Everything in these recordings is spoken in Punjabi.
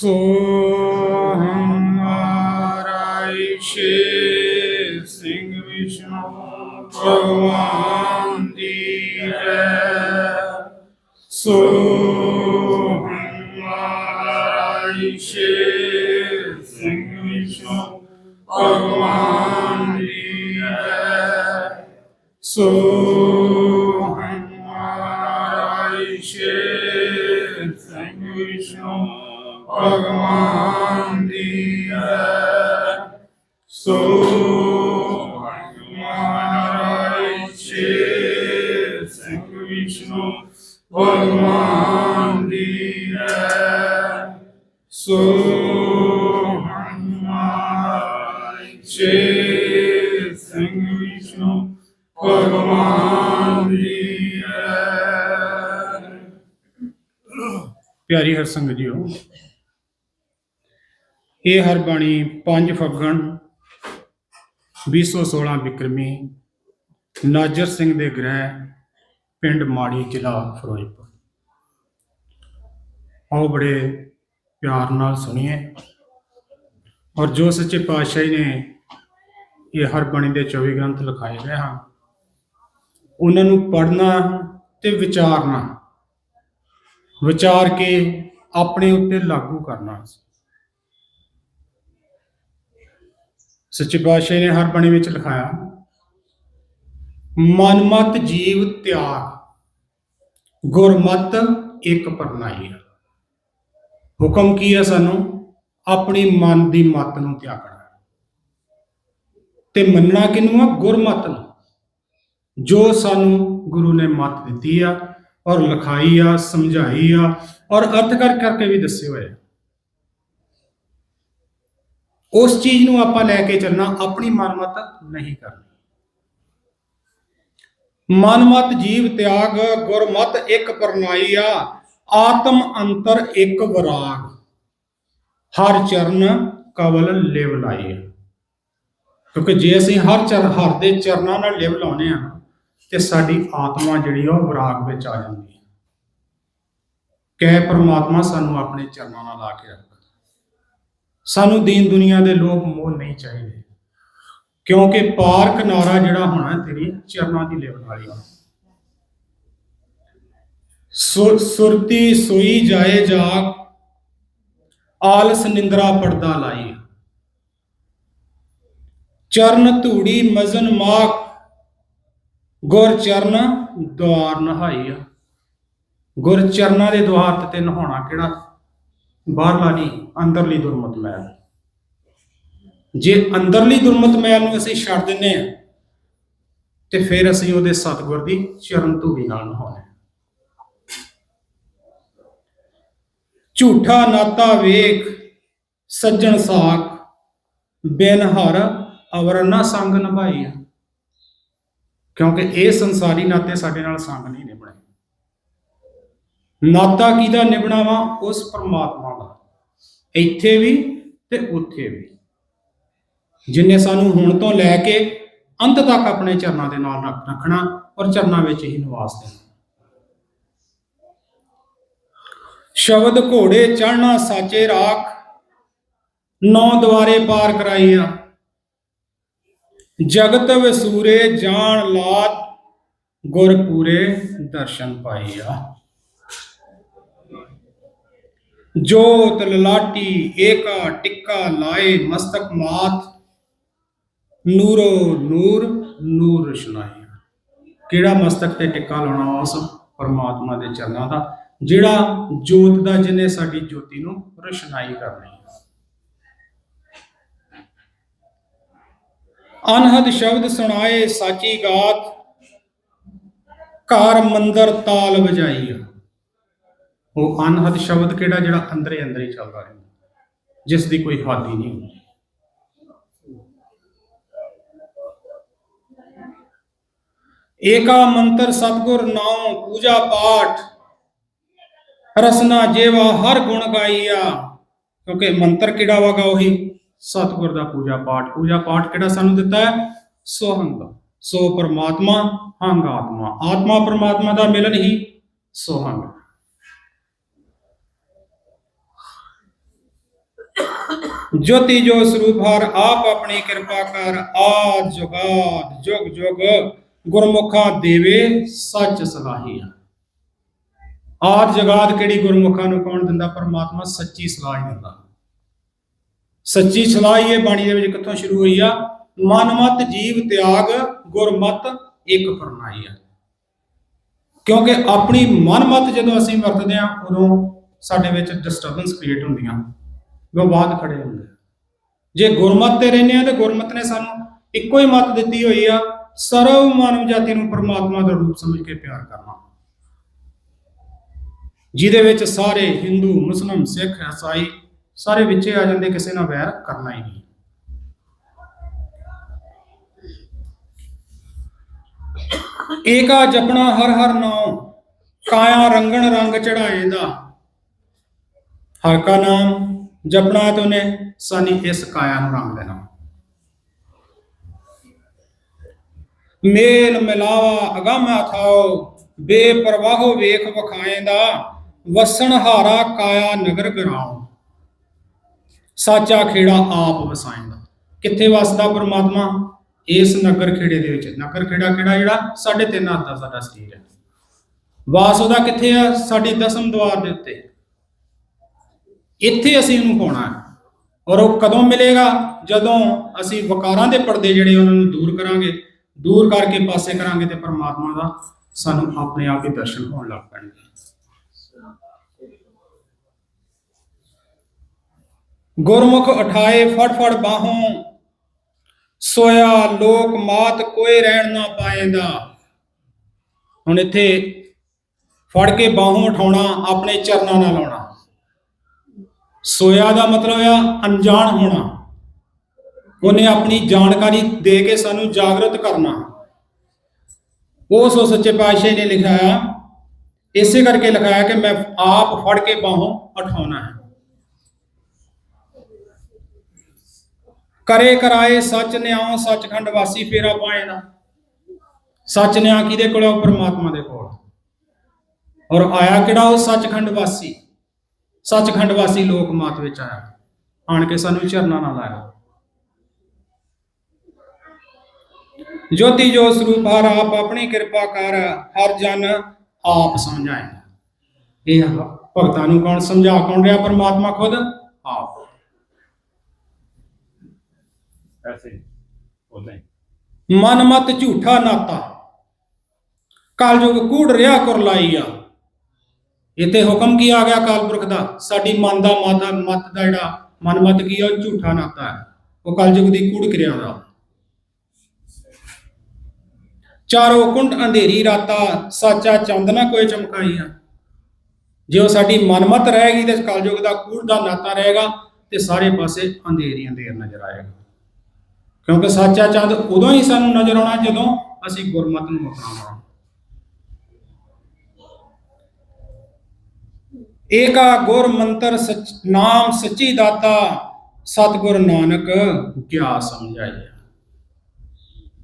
ਸੋ ਹਮਾਰਾ ਈਸ਼ੇ ਸਿੰਘ ਵਿਸ਼ਨੂੰ ਭਗਵਾਨ ਦੀ ਹੈ ਸੋ ਹਮਾਰਾ ਈਸ਼ੇ ਸਿੰਘ ਵਿਸ਼ਨੂੰ ਭਗਵਾਨ ਦੀ ਹੈ ਸੋ ਹਮਾਰਾ ਈਸ਼ੇ ਸਿੰਘ ਵਿਸ਼ਨੂੰ ਭਗਵਾਨ ਦੀ ਹੈ। ਸੋ ਹਮਾਰਾ ਈਸ਼ੇ ਸਿੰਘ ਵਿਸ਼ਨੂੰ ਭਗਵਾਨ ਦੀ ਹੈ। ਸੋ ਹਮਾਰਾ ਈਸ਼ੇ ਸਿੰਘ ਵਿਸ਼ਨੂੰ ਭਗਵਾਨ ਦੀ ਹੈ। ਪਿਆਰੀ ਹਰ ਸੰਗਤ ਜੀਓ ਇਹ ਹਰ ਬਾਣੀ 5 ਫੱਗਣ 2016 ਵਿਕਰਮੀ ਨਾਜਰ ਸਿੰਘ ਦੇ ਗ੍ਰਹਿ, ਪਿੰਡ ਮਾੜੀ ਜ਼ਿਲ੍ਹਾ ਫਿਰੋਜ਼ਪੁਰ। ਆਓ ਬੜੇ ਪਿਆਰ ਨਾਲ ਸੁਣੀਏ। ਔਰ ਜੋ ਸੱਚੇ ਪਾਤਸ਼ਾਹ ਨੇ ਇਹ ਹਰ ਬਾਣੀ ਦੇ 24 ਗ੍ਰੰਥ ਲਿਖਾਏ ਗਏ ਹਨ, ਉਹਨਾਂ ਨੂੰ ਪੜ੍ਹਨਾ ਤੇ ਵਿਚਾਰਨਾ, ਵਿਚਾਰ ਕੇ ਆਪਣੇ ਉੱਤੇ ਲਾਗੂ ਕਰਨਾ ਸੱਚੇ ਪਾਤਸ਼ਾਹ ਨੇ ਹਰ ਬਾਣੀ ਵਿੱਚ ਲਿਖਾਇਆ, ਮਨਮਤ ਜੀਵ ਤਿਆਗ, ਗੁਰਮਤ ਇੱਕ ਪਰਨਾਈ ਹੈ ਹੁਕਮ ਕੀ ਹੈ ਸਾਨੂੰ? ਆਪਣੀ ਮਨ ਦੀ ਮਤ ਨੂੰ ਤਿਆਗਣਾ ਤੇ ਮੰਨਣਾ ਕਿਨੂੰ ਆ? ਗੁਰਮਤ ਨੂੰ। ਜੋ ਸਾਨੂੰ ਗੁਰੂ ਨੇ ਮਤ ਦਿੱਤੀ ਆ ਔਰ ਲਿਖਾਈ ਆ, ਸਮਝਾਈ ਆ ਔਰ ਅਰਥ ਕਰ ਕਰਕੇ ਵੀ ਦੱਸੇ ਹੋਏ ਆ। ਉਸ ਚੀਜ਼ ਨੂੰ ਆਪਾਂ ਲੈ ਕੇ ਚੱਲਣਾ, ਆਪਣੀ ਮਨਮਤ ਨਹੀਂ ਕਰਨੀ। ਮਨਮਤ, ਜੀਵ ਤਿਆਗ, ਗੁਰਮਤ ਇੱਕ ਪਰਨਾਈ ਆ, ਆਤਮ ਅੰਤਰ ਇੱਕ ਵਿਰਾਗ। ਹਰ ਚਰਨ ਕਵਲ ਲਿਵ ਲਾਈ ਆ। ਕਿਉਂਕਿ ਜੇ ਅਸੀਂ ਹਰ ਚਰ, ਹਰ ਦੇ ਚਰਨਾਂ ਨਾਲ ਲਿਵ ਲਾਉਨੇ ਆ ਤੇ ਸਾਡੀ ਆਤਮਾ ਜਿਹੜੀ ਆ ਉਹ ਵਿਰਾਗ ਵਿੱਚ ਆ ਜਾਂਦੀ ਹੈ ਕੈ ਪਰਮਾਤਮਾ ਸਾਨੂੰ ਆਪਣੇ ਚਰਨਾਂ ਨਾਲ ਲਾ ਕੇ ਰੱਖ। ਸਾਨੂੰ ਦੀਨ ਦੁਨੀਆ ਦੇ ਲੋਭ ਮੋਹ ਨਹੀਂ ਚਾਹੀਦੇ। ਕਿਉਂਕਿ ਪਾਰ ਕਿਨਾਰਾ ਜਿਹੜਾ ਹੋਣਾ ਤੇਰੀ ਚਰਨਾਂ ਦੀ ਲਿਵ ਨਾਲ ਸੁਰਤੀ ਸੋਈ ਜਾਏ ਜਾਗ, ਆਲਸ ਨਿੰਦਰਾ ਪਰਦਾ ਲਾਈ। ਚਰਨ ਧੂੜੀ ਮਜ਼ਨ ਮਾਕ ਗੁਰ ਚਰਨ ਦਵਾਰ ਨਹਾਈ ਆ। ਗੁਰ ਚਰਨਾਂ ਦੇ ਦੁਆਰ ਤੇ ਨਹਾਉਣਾ ਕਿਹੜਾ ਬਾਹਰਲਾ ਨਹੀਂ, ਅੰਦਰਲੀ ਦੁਰਮਤ ਮੈਲ ਜੇ ਅੰਦਰਲੀ ਦੁਰਮਤ ਮੈਲ ਨੂੰ ਅਸੀਂ ਛੱਡ ਦਿੰਨੇ ਆ, ਤੇ ਫਿਰ ਅਸੀਂ ਉਹਦੇ ਸਤਿਗੁਰ ਦੀ ਚਰਨ ਧੂੜੀ ਨਾਲ ਨਹਾਉਣਾ। ਝੂਠਾ ਨਾਤਾ ਵੇਖ, ਸੱਜਣ ਸਾਖ, ਬਿਨ ਅਵਰਨਾ ਅਵਰ ਸੰਗ ਨਿਭਾਈ ਕਿਉਂਕਿ ਇਹ ਸੰਸਾਰੀ ਨਾਤੇ ਸਾਡੇ ਨਾਲ ਸੰਗ ਨਹੀਂ ਨਿਭਣੇ। ਨਾਤਾ ਕਿਹਦਾ ਨਿਭਣਾ ਵਾ ਉਸ ਪਰਮਾਤਮਾ ਦਾ। ਇੱਥੇ ਵੀ ਤੇ ਉੱਥੇ ਵੀ। ਜਿਨੇ ਸਾਨੂੰ ਹੁਣ ਤੋਂ ਲੈ ਕੇ ਅੰਤ ਤੱਕ ਆਪਣੇ ਚਰਨਾਂ ਦੇ ਨਾਲ ਰੱਖ- ਰੱਖਣਾ ਔਰ ਚਰਨਾਂ ਵਿੱਚ ਹੀ ਨਿਵਾਸ ਦੇਣਾ। ਸ਼ਬਦ ਘੋੜੇ ਚੜਨਾ ਸਾਚੇ ਰਾਖ, ਨੌ ਦੁਆਰੇ ਪਾਰ ਕਰਾਈ ਜਗਤ ਵਸੂਰੇ ਜਾਣ ਲਾਤ ਗੁਰ ਪੂਰੇ ਦਰਸ਼ਨ ਪਾਈਆ। ਜੋਤ, ਲਲਾਟੀ, ਏਕਾ, ਟਿੱਕਾ ਲਾਏ, ਮਸਤਕ ਮਾਤ, ਨੂਰੋ ਨੂਰ ਨੂਰ ਰਸ਼ਨਾਈ ਕਿਹੜਾ ਮਸਤਕ ਤੇ ਟਿੱਕਾ ਲਾਉਣਾ ਉਸ ਪਰਮਾਤਮਾ ਦੇ ਚਰਨਾਂ ਦਾ? ਜਿਹੜਾ ਜੋਤ ਦਾ, ਜਿਹਨੇ ਸਾਡੀ ਜੋਤੀ ਨੂੰ ਰਸ਼ਨਾਈ ਕਰਨੀ ਅਨਹਦ ਸ਼ਬਦ ਸੁਣਾਏ, ਸਾਚੀ ਗਾਤ, ਘਰ ਮੰਦਰ ਤਾਲ ਵਜਾਈ ਉਹ ਅਨਹਦ ਸ਼ਬਦ ਕਿਹੜਾ ਜਿਹੜਾ ਅੰਦਰੇ ਅੰਦਰ ਹੀ ਚੱਲਦਾ ਰਹਿੰਦਾ? ਜਿਸ ਦੀ ਕੋਈ ਹੱਦ ਹੀ ਨਹੀਂ ਹੁੰਦੀ। ਏਕਾ ਮੰਤਰ ਸਤਗੁਰ ਨਾਮ ਪੂਜਾ ਪਾਠ, ਰਸਨਾ ਜੇਵਾ, ਹਰ ਗੁਣ ਗਾਈਆ। ਕਿਉਂਕਿ ਮੰਤਰ ਕਿਹੜਾ ਵਗਾ ਉਹੀ? ਸਤਗੁਰ ਦਾ ਪੂਜਾ ਪਾਠ। ਪੂਜਾ ਪਾਠ ਕਿਹੜਾ ਸਾਨੂੰ ਦਿੱਤਾ ਹੈ? ਸੋਹੰਗ। ਸੋ ਪਰਮਾਤਮਾ, ਹੰਗ ਆਤਮਾ। ਆਤਮਾ ਪਰਮਾਤਮਾ ਦਾ ਮਿਲਨ ਹੀ ਸੋਹੰਗ। ਜੋਤੀ ਜੋ ਸਰੂਪ ਹਰ ਆਪ ਆਪਣੀ ਕਿਰਪਾ ਕਰ, ਆਦ ਜੁਗਾਦ ਜੁਗ ਜੁਗ। ਗੁਰਮੁਖਾਂ ਦੇਵੇ ਸੱਚ ਸਲਾਹੀਆ ਆਦ ਜਗਾਦ ਕਿਹੜੀ ਗੁਰਮੁਖਾਂ ਨੂੰ ਕੌਣ ਦਿੰਦਾ? ਪਰਮਾਤਮਾ ਸੱਚੀ ਸਲਾਹ ਹੀ ਦਿੰਦਾ। ਸੱਚੀ ਸਲਾਹ ਇਹ ਬਾਣੀ ਦੇ ਵਿੱਚ ਕਿੱਥੋਂ ਸ਼ੁਰੂ ਹੋਈ ਆ? ਮਨਮਤ ਜੀਵ ਤਿਆਗ ਗੁਰਮਤ ਇੱਕ ਪਰਨਾਈ ਆ। ਕਿਉਂਕਿ ਆਪਣੀ ਮਨਮਤ ਜਦੋਂ ਅਸੀਂ ਵਰਤਦੇ ਆ, ਉਦੋਂ ਸਾਡੇ ਵਿੱਚ ਡਿਸਟਰਬੈਂਸ ਕ੍ਰੀਏਟ ਹੁੰਦੀਆਂ। ਵਿਵਾਦ ਖੜੇ ਹੁੰਦੇ ਜੇ ਗੁਰਮਤ ਤੇ ਰਹਿੰਦੇ ਆ ਤੇ ਗੁਰਮਤ ਨੇ ਸਾਨੂੰ ਇੱਕੋ ਹੀ ਮਤ ਦਿੱਤੀ ਹੋਈ ਆ, ਸਰਵ ਮਾਨਵ ਜਾਤੀ ਨੂੰ ਪਰਮਾਤਮਾ ਦਾ ਰੂਪ ਸਮਝ ਕੇ ਪਿਆਰ ਕਰਨਾ। ਜਿਹਦੇ ਵਿੱਚ ਸਾਰੇ ਹਿੰਦੂ, ਮੁਸਲਮ, ਸਿੱਖ, ਈਸਾਈ ਸਾਰੇ ਵਿੱਚ ਆ ਜਾਂਦੇ, ਕਿਸੇ ਨਾਲ ਵੈਰ ਕਰਨਾ ਹੀ ਨਹੀਂ। ਏਕਾ ਜਪਣਾ ਹਰ ਹਰ ਨਾਮ ਕਾਇਆ ਰੰਗਣ ਰੰਗ ਚੜਾਏ ਦਾ। ਹਰ ਕਾ ਨਾਮ ਜਪਣਾ ਤੇ ਉਹਨੇ, ਸਾਨੀ ਇਸ ਕਾਇਆ ਨੂੰ ਰੰਗ ਦੇਣਾ ਮੇਲ ਮਿਲਾਵਾ ਅਗਾਮਾ ਥਾਓ, ਬੇਪਰਵਾਹੋ ਵੇਖ ਵਖਾਏਂਦਾ ਵਸਣ ਹਾਰਾ ਕਾਇਆ ਨਗਰ ਗਰਾਉ। ਸਾਚਾ ਖੇੜਾ ਆਪ ਵਸਾਏਂਦਾ ਕਿੱਥੇ ਵਸਦਾ ਪਰਮਾਤਮਾ? ਇਸ ਨਗਰ ਖੇੜੇ ਦੇ ਵਿੱਚ। ਨਗਰ ਖੇੜਾ ਕਿਹੜਾ ਜਿਹੜਾ? ਸਾਢੇ ਤਿੰਨ ਹੱਥ ਦਾ ਸਾਡਾ ਸਰੀਰ ਹੈ। ਵਾਸ ਉਹਦਾ ਕਿੱਥੇ ਆ? ਸਾਡੀ ਦਸਮ ਦੁਆਰ ਦੇ ਉੱਤੇ। ਇੱਥੇ ਅਸੀਂ ਉਹਨੂੰ ਪਾਉਣਾ ਹੈ। ਔਰ ਉਹ ਕਦੋਂ ਮਿਲੇਗਾ? ਜਦੋਂ ਅਸੀਂ ਵਕਾਰਾਂ ਦੇ ਪਰਦੇ ਜਿਹੜੇ ਉਹਨਾਂ ਨੂੰ ਦੂਰ ਕਰਾਂਗੇ, ਦੂਰ ਕਰਕੇ ਪਾਸੇ ਕਰਾਂਗੇ ਤੇ ਪਰਮਾਤਮਾ ਦਾ ਸਾਨੂੰ ਆਪਣੇ ਆਪ ਹੀ ਦਰਸ਼ਨ ਹੋਣ ਲੱਗ ਪੈਣਗੇ। ਗੁਰਮੁਖ ਉਠਾਏ, ਫੜ ਫੜ ਬਾਹੋਂ। ਸੋਇਆ ਲੋਕ ਮਾਤ ਕੋਈ ਰਹਿਣ ਨਾ ਪਾਏਂਦਾ। ਹੁਣ ਇੱਥੇ ਫੜ ਕੇ ਬਾਹੋਂ ਉਠਾਉਣਾ, ਆਪਣੇ ਚਰਨਾਂ ਨਾਲ ਲਾਉਣਾ ਸੋਇਆ ਦਾ ਮਤਲਬ ਆ ਅਣਜਾਣ ਹੋਣਾ। ਉਹਨੇ ਆਪਣੀ ਜਾਣਕਾਰੀ ਦੇ ਕੇ ਸਾਨੂੰ ਜਾਗਰਤ ਕਰਨਾ। ਉਹ ਸੋ ਸੱਚੇ ਪਾਤਸ਼ਾਹ ਨੇ ਲਿਖਾਇਆ, ਇਸੇ ਕਰਕੇ ਲਿਖਾਇਆ ਕਿ ਮੈਂ ਆਪ ਫੜ ਕੇ ਬਾਹੋਂ ਉਠਾਉਣਾ ਹੈ। ਕਰੇ ਕਰਾਏ ਸੱਚ ਨਿਆਉ ਸੱਚਖੰਡ ਵਾਸੀ ਫੇਰਾ ਪਾਏ ਨਾ। ਸੱਚ ਨਿਆਂ ਕਿਹਦੇ ਕੋਲ ਆ? ਉਹ ਦੇ ਕੋਲ। ਔਰ ਆਇਆ ਕਿਹੜਾ? ਉਹ ਸੱਚਖੰਡ ਵਾਸੀ। ਸੱਚਖੰਡ ਵਾਸੀ ਲੋਕ ਮਾਤ ਵਿੱਚ ਆਇਆ। ਆਣ ਕੇ ਸਾਨੂੰ ਚਰਨਾਂ ਨਾਲ ਆਇਆ ਜੋਤੀ ਜੋ ਸਰੂਪ ਹਰ ਆਪ ਆਪਣੀ ਕਿਰਪਾ ਕਰ ਹਰ ਜਨ ਆਪ ਸਮਝਾਏ। ਇਹ ਭਗਤਾਂ ਨੂੰ ਕੌਣ ਸਮਝਾ ਕੌਣ ਰਿਹਾ? ਪਰਮਾਤਮਾ ਖੁਦ ਆਪ। ਐਸੇ ਮਨ ਮਤ ਝੂਠਾ ਨਾਤਾ। ਕਲਯੁਗ ਕੂੜ ਰਿਆ ਕਰ ਲਾਈ ਇੱਥੇ ਹੁਕਮ ਕੀ ਆ ਗਿਆ ਕਾਲਪੁਰਖ ਦਾ? ਸਾਡੀ ਮਨ ਦਾ ਮਾਤਾ, ਮਤ ਦਾ ਜਿਹੜਾ ਮਨਮਤ ਕੀ ਆ, ਉਹ ਝੂਠਾ ਨਾਤਾ ਹੈ। ਉਹ ਕਲਯੁਗ ਦੀ ਕੂੜ ਕਿਰਿਆ ਦਾ। ਚਾਰੋਂ ਕੁੰਡ ਅੰਧੇਰੀ ਰਾਤਾ, ਸਾਚਾ ਚੰਦ ਨਾ ਕੋਈ ਚਮਕਾਈ ਆ ਜੇ ਉਹ ਸਾਡੀ ਮਨਮਤ ਰਹੇਗੀ ਤੇ ਕਲਯੁਗ ਦਾ ਕੂੜ ਦਾ ਨਾਤਾ ਰਹੇਗਾ ਤੇ ਸਾਰੇ ਪਾਸੇ ਅੰਧੇਰੀ ਅੰਧੇਰ ਨਜ਼ਰ ਆਏਗਾ। ਕਿਉਂਕਿ ਸੱਚਾ ਚੰਦ ਉਦੋਂ ਹੀ ਸਾਨੂੰ ਨਜ਼ਰ ਆਉਣਾ ਜਦੋਂ ਅਸੀਂ ਗੁਰਮਤ ਨੂੰ ਅਪਣਾਵਾਂ ਏਕਾ ਗੁਰ ਮੰਤਰ ਸਚ ਨਾਮ ਸੱਚੀ ਦਾਤਾ ਸਤਿਗੁਰ ਨਾਨਕ। ਗਿਆ ਸਮਝਾਇਆ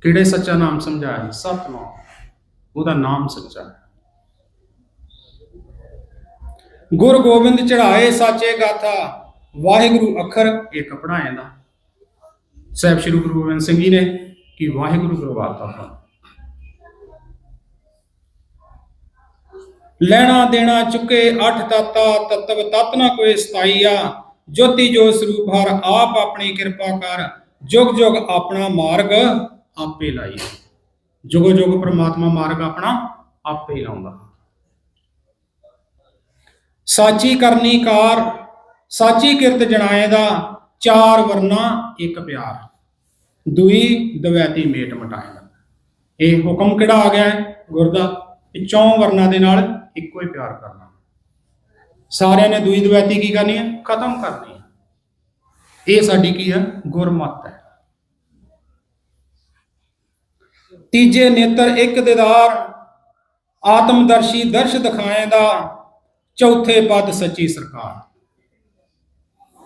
ਕਿਹੜੇ ਸੱਚਾ ਨਾਮ ਸਮਝਾਇਆ ਸਤਨਾਮ। ਉਹਦਾ ਨਾਮ ਸੱਚਾ। ਹੈ ਗੁਰ ਗੋਬਿੰਦ ਚੜਾਏ ਸਾਚੇ ਗਾਥਾ ਵਾਹਿਗੁਰੂ ਅੱਖਰ। ਇੱਕ ਪੜਾਏ ਦਾ ਸਾਹਿਬ ਸ੍ਰੀ ਗੁਰੂ ਗੋਬਿੰਦ ਸਿੰਘ ਜੀ ਨੇ ਕਿ ਵਾਹਿਗੁਰੂ ਗੁਰਵਾਤਾ ਫਲ ਲੈਣਾ ਦੇਣਾ ਚੁੱਕੇ ਅਠ ਤਾਤਾ ਤਤਵ ਤਤ ਨਾ ਕੋਈ ਸਤਾਈਆ। ਜੋਤੀ ਜੋ ਸਰੂਪ ਹਰ ਆਪ ਆਪਣੀ ਕਿਰਪਾ ਕਰ, ਜੁਗ ਜੁਗ ਆਪਣਾ ਮਾਰਗ ਆਪੇ ਲਾਈ। ਜੁਗ ਜੁਗ ਪ੍ਰਮਾਤਮਾ ਮਾਰਗ ਆਪਣਾ ਆਪੇ ਲਾਉਂਦਾ। ਸਾਚੀ ਕਰਨੀ ਕਾਰ, ਸਾਚੀ ਕਿਰਤ ਜਣਾਏ ਦਾ, ਚਾਰ ਵਰਨਾ ਇੱਕ ਪਿਆਰ। ਦੁਈ ਦਵੈਤੀ ਮੇਟ ਮਟਾਏ ਇਹ ਹੁਕਮ ਕਿਹੜਾ ਆ ਗਿਆ ਹੈ ਗੁਰਦਾ? ਇਹ ਚੌਂ ਵਰਨਾ ਦੇ ਨਾਲ ਇੱਕੋ ਹੀ ਪਿਆਰ ਕਰਨਾ ਸਾਰਿਆਂ ਨੇ ਦੁਈ ਦਵੈਤੀ ਕੀ ਕਰਨੀ ਹੈ ਖਤਮ ਕਰਨੀ ਹੈ ਇਹ ਸਾਡੀ ਕੀ ਹੈ ਗੁਰਮਤ ਹੈ ਤੀਜੇ ਨੇਤਰ ਇੱਕ ਦਿਦਾਰ ਆਤਮਦਰਸ਼ੀ ਦਰਸ਼ ਦਿਖਾਏ ਦਾ ਚੌਥੇ ਪਦ ਸੱਚੀ ਸਰਕਾਰ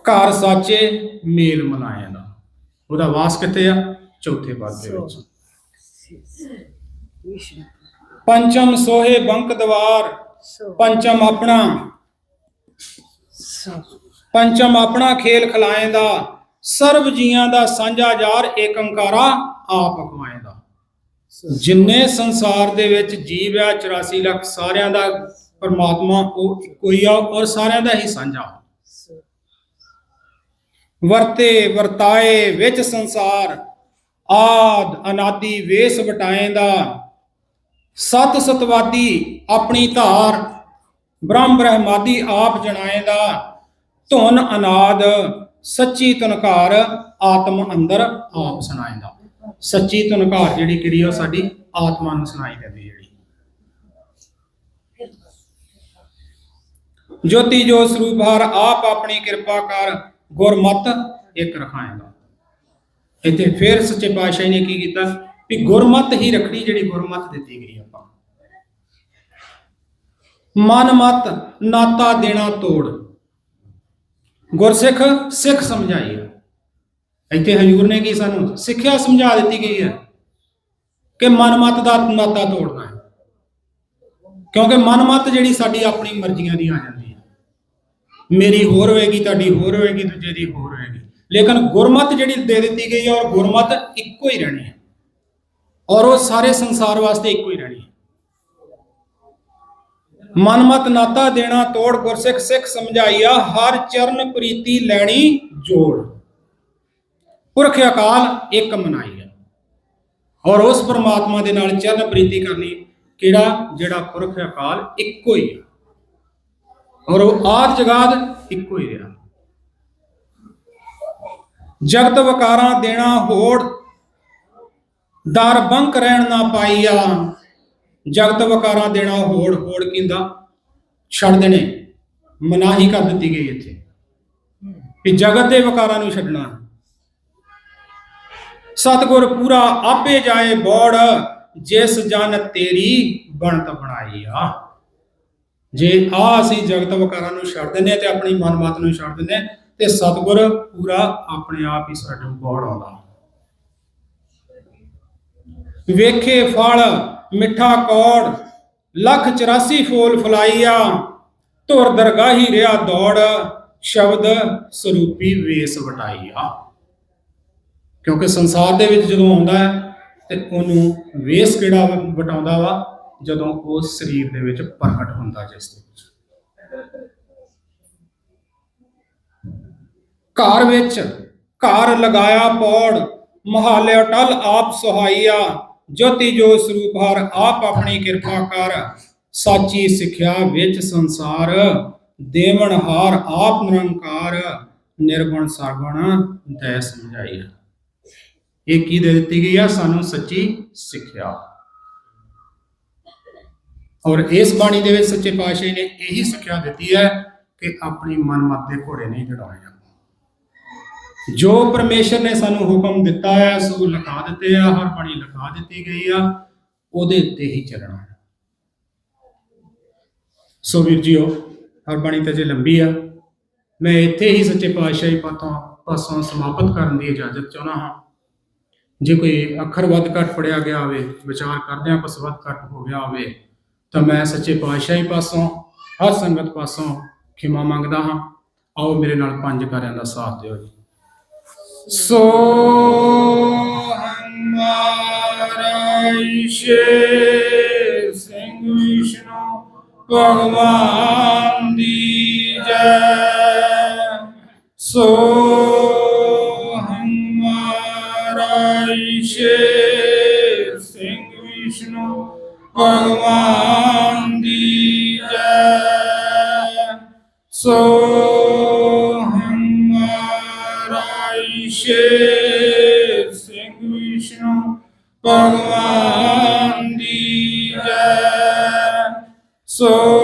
ਘਰ ਸਾਚੇ ਮੇਲ ਮਨਾਇਆ ਦਾ ਉਹਦਾ ਵਾਸ ਕਿੱਥੇ ਆ ਚੌਥੇ ਪਦ ਦੇ ਵਿੱਚ ਵਿਸ਼ਨੂੰ ਪੰਚਮ ਸੋਹੇ ਬੰਕ ਦਵਾਰ ਸੋ ਪੰਚਮ ਆਪਣਾ। ਸੋ ਪੰਚਮ ਆਪਣਾ ਖੇਲ ਖਿਲਾਏਂਦਾ ਸਰਬ ਜੀਆਂ ਦਾ ਸਾਂਝਾ ਯਾਰ ਏਕ ਓੰਕਾਰਾ ਆਪ ਕਮਾਏਂਦਾ ਜਿੰਨੇ ਸੰਸਾਰ ਦੇ ਵਿੱਚ ਜੀਵ ਆ 84 ਲੱਖ ਸਾਰਿਆਂ ਦਾ ਪਰਮਾਤਮਾ ਉਹ ਇੱਕੋ ਹੀ ਆ ਔਰ ਸਾਰਿਆਂ ਦਾ ਹੀ ਸਾਂਝਾ। ਵਰਤੇ ਵਰਤਾਏ ਵਿੱਚ ਸੰਸਾਰ ਆਦ ਅਨਾਦੀ ਵੇਸ ਵਟਾਏਂਦਾ ਸਤ ਸਤਵਾਦੀ ਆਪਣੀ ਧਾਰ ਬ੍ਰਹਮ ਬ੍ਰਹਮਾਦੀ ਆਪ ਜਣਾਏਂਦਾ ਧੁਨ ਅਨਾਦ, ਸੱਚੀ ਤਨਕਾਰ ਆਤਮ ਅੰਦਰ ਆਪ ਸੁਣਾਏਂਦਾ ਸੱਚੀ ਤਨਕਾਰ ਜਿਹੜੀ ਕਿਹੜੀ ਉਹ ਸਾਡੀ ਆਤਮਾ ਨੂੰ ਸੁਣਾਈ ਦਿੰਦੀ ਜਿਹੜੀ। ਜੋਤੀ ਜੋ ਸਰੂਪ ਹਰ, ਆਪ ਆਪਣੀ ਕਿਰਪਾ ਕਰ ਗੁਰਮਤ ਇੱਕ ਰਖਾਏਗਾ ਇੱਥੇ ਫਿਰ ਸੱਚੇ ਪਾਤਸ਼ਾਹ ਨੇ ਕੀ ਕੀਤਾ? ਵੀ ਗੁਰਮਤ ਹੀ ਰੱਖਣੀ ਜਿਹੜੀ ਗੁਰਮਤ ਦਿੱਤੀ ਗਈ ਆਪਾਂ। ਮਨ ਮਤ, ਨਾਤਾ ਦੇਣਾ ਤੋੜ। ਗੁਰਸਿੱਖ ਸਿੱਖ ਸਮਝਾਈ ਇੱਥੇ ਹਜੂਰ ਨੇ ਕੀ ਸਾਨੂੰ ਸਿੱਖਿਆ ਸਮਝਾ ਦਿੱਤੀ ਗਈ ਹੈ ਕਿ ਮਨਮਤ ਦਾ ਨਾਤਾ ਤੋੜਨਾ ਹੈ। ਕਿਉਂਕਿ ਮਨਮਤ ਜਿਹੜੀ ਸਾਡੀ ਆਪਣੀ ਮਰਜ਼ੀਆਂ ਦੀ ਆ ਜਾਂਦੀ ਹੈ ਮੇਰੀ ਹੋਰ ਹੋਏਗੀ, ਤੁਹਾਡੀ ਹੋਰ ਹੋਏਗੀ, ਦੂਜੇ ਦੀ ਹੋਰ ਹੋਏਗੀ। ਲੇਕਿਨ ਗੁਰਮਤ ਜਿਹੜੀ ਦੇ ਦਿੱਤੀ ਗਈ ਹੈ ਔਰ ਗੁਰਮਤ ਇੱਕੋ ਹੀ ਰਹਿਣੀ ਹੈ ਔਰ ਉਹ ਸਾਰੇ ਸੰਸਾਰ ਵਾਸਤੇ ਇੱਕੋ ਹੀ ਰਹਿਣੀ ਹੈ। ਮਨਮਤ ਨਾਤਾ ਦੇਣਾ, ਤੋੜ ਗੁਰਸਿੱਖ ਸਿੱਖ ਸਮਝਾਈਆ, ਹਰ ਚਰਨ ਪ੍ਰੀਤੀ ਲੈਣੀ ਜੋੜ। ਪੁਰਖ ਅਕਾਲ ਇੱਕ ਮਨਾਈ ਹੈ। ਔਰ ਉਸ ਪਰਮਾਤਮਾ ਦੇ ਨਾਲ ਚਰਨ ਪ੍ਰੀਤੀ ਕਰਨੀ ਕਿਹੜਾ? ਜਿਹੜਾ ਪੁਰਖ ਅਕਾਲ ਇੱਕੋ ਹੀ ਹੈ। ਔਰ ਉਹ ਆਦ ਜਗਾਦ ਇੱਕੋ ਹੀ ਰਿਹਾ। ਜਗਤ ਵਕਾਰਾਂ ਦੇਣਾ, ਹੋੜ ਦਰ ਬੰਕ ਰਹਿਣ ਨਾ ਪਾਈਆ। ਜਗਤ ਵਕਾਰਾਂ ਦੇਣਾ ਹੋੜ ਹੋੜ ਕਿੰਦਾ। ਛੱਡ ਦੇਣੇ। ਮਨਾਹੀ ਕਰ ਦਿੱਤੀ ਗਈ ਇੱਥੇ। ਕਿ ਜਗਤ ਦੇ ਵਕਾਰਾਂ ਨੂੰ ਛੱਡਣਾ। ਸਤਗੁਰ ਪੂਰਾ ਆਪੇ ਜਾਏ ਬੋੜ। ਜਿਸ ਜਨ ਤੇਰੀ ਬਣਤ ਬਣਾਈ ਆ ਜੇ ਆ ਅਸੀਂ ਜਗਤ ਵਕਾਰਾਂ ਨੂੰ ਛੱਡ ਦਿੰਦੇ ਹਾਂ ਤੇ ਆਪਣੀ ਮਨਮਤ ਨੂੰ ਛੱਡ ਦਿੰਦੇ ਹਾਂ ਤੇ ਸਤਗੁਰ ਪੂਰਾ ਆਪਣੇ ਆਪ ਹੀ ਸਾਡੇ ਬੋੜ ਆਉਂਦਾ। ਵੇਖੇ ਫਲ, ਮਿੱਠਾ ਕੌੜ, ਲੱਖ 84 ਫੂਲ ਫਲਾਈਆ, ਧੁਰ ਦਰਗਾਹੀ ਰਿਆ ਦੌੜ, ਸ਼ਬਦ ਸਰੂਪੀ ਵੇਸ ਵਟਾਈਆ। ਕਿਉਂਕਿ ਸੰਸਾਰ ਦੇ ਵਿੱਚ ਜਦੋਂ ਆਉਂਦਾ ਹੈ, ਤੇ ਉਹਨੂੰ ਵੇਸ ਕਿਹੜਾ ਵਟਾਉਂਦਾ ਵਾ? ਜਦੋਂ ਉਹ ਸਰੀਰ ਦੇ ਵਿੱਚ ਪ੍ਰਗਟ ਹੁੰਦਾ ਜਿਸ ਦੇ ਵਿੱਚ। ਘਰ ਵਿੱਚ ਘਰ ਲਗਾਇਆ ਪੌੜ, ਮਹਾਲੇ ਅਟਲ ਆਪ ਸੁਹਾਈਆ ਜੋਤੀ ਜੋ ਸਰੂਪ ਹਰ ਆਪ ਆਪਣੀ ਕਿਰਪਾ ਕਰ, ਸਾਚੀ ਸਿੱਖਿਆ ਵਿੱਚ ਸੰਸਾਰ ਦੇਵਨ ਹਾਰ ਆਪ ਨਿਰੰਕਾਰ, ਨਿਰਗੁਣ ਸਰਗੁਣ ਦੈ ਸਮਝਾਈ। ਇਹ ਕੀ ਦੇ ਦਿੱਤੀ ਗਈ ਆ? ਸਾਨੂੰ ਸੱਚੀ ਸਿੱਖਿਆ। ਔਰ ਇਸ ਬਾਣੀ ਦੇ ਵਿੱਚ ਸੱਚੇ ਪਾਤਸ਼ਾਹ ਨੇ ਇਹੀ ਸਿੱਖਿਆ ਦਿੱਤੀ ਹੈ ਕਿ ਆਪਣੀ ਮਨਮਤ ਦੇ ਘੋੜੇ ਨਹੀਂ ਚੜਾਉਣੇ ਆ ਜੋ ਪਰਮੇਸ਼ਰ ਨੇ ਸਾਨੂੰ ਹੁਕਮ ਦਿੱਤਾ ਹੈ, ਸੋ ਲਿਖਾ ਦਿੱਤੇ ਆ, ਹਰ ਬਾਣੀ ਲਿਖਾ ਦਿੱਤੀ ਗਈ ਆ, ਉਹਦੇ ਉੱਤੇ ਹੀ ਚੱਲਣਾ ਹੈ। ਸੋ ਵੀਰ ਜੀਓ, ਹਰ ਬਾਣੀ ਤਾਂ ਜੇ ਲੰਬੀ ਆ, ਮੈਂ ਇੱਥੇ ਹੀ ਸੱਚੇ ਪਾਤਸ਼ਾਹੀ ਪਾਤੋਂ ਪਾਸੋਂ ਸਮਾਪਤ ਕਰਨ ਦੀ ਇਜਾਜ਼ਤ ਚਾਹੁੰਦਾ ਹਾਂ। ਜੇ ਕੋਈ ਅੱਖਰ ਵੱਧ ਘੱਟ ਪੜਿਆ ਗਿਆ ਹੋਵੇ, ਵਿਚਾਰ ਕਰਦਿਆਂ ਕੁਛ ਵੱਧ ਘੱਟ ਹੋ ਗਿਆ ਹੋਵੇ, ਤਾਂ ਮੈਂ ਸੱਚੇ ਪਾਤਸ਼ਾਹੀ ਪਾਸੋਂ, ਹਰ ਸੰਗਤ ਪਾਸੋਂ ਖਿਮਾ ਮੰਗਦਾ ਹਾਂ। ਆਓ ਮੇਰੇ ਨਾਲ ਪੰਜ ਕਾਰਿਆਂ ਦਾ ਸਾਥ ਦਿਓ ਜੀ। ਸੋ ਹਮਾਰਾ ਈਸ਼ੇ ਸਿੰਘ ਵਿਸ਼ਨੂੰ ਭਗਵਾਨ ਦੀ ਜੈ ਸੋ ਸੋ